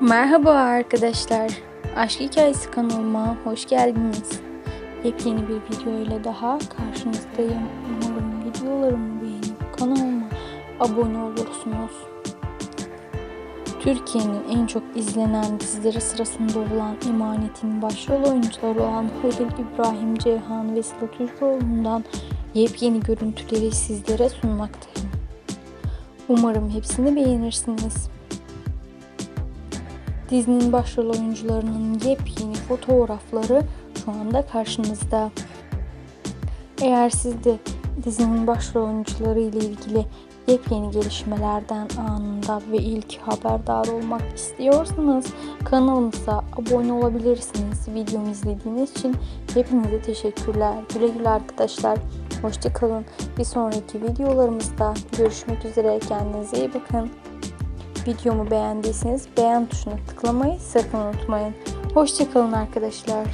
Merhaba arkadaşlar. Aşk Hikayesi kanalıma hoş geldiniz. Yepyeni bir video ile daha karşınızdayım. Umarım videolarımı beğenip kanalıma abone olursunuz. Türkiye'nin en çok izlenen dizileri sırasında olan Emanet'in başrol oyuncuları olan Halil İbrahim Ceyhan ve Sıla Türkoğlu'ndan yepyeni görüntüleri sizlere sunmaktayım. Umarım hepsini beğenirsiniz. Dizinin başrol oyuncularının yepyeni fotoğrafları şu anda karşınızda. Eğer siz de dizinin başrol oyuncuları ile ilgili yepyeni gelişmelerden anında ve ilk haberdar olmak istiyorsanız kanalımıza abone olabilirsiniz. Videomu izlediğiniz için hepinize teşekkürler. Güle güle arkadaşlar. Hoşçakalın. Bir sonraki videolarımızda görüşmek üzere. Kendinize iyi bakın. Videomu beğendiyseniz beğen tuşuna tıklamayı sakın unutmayın. Hoşçakalın arkadaşlar.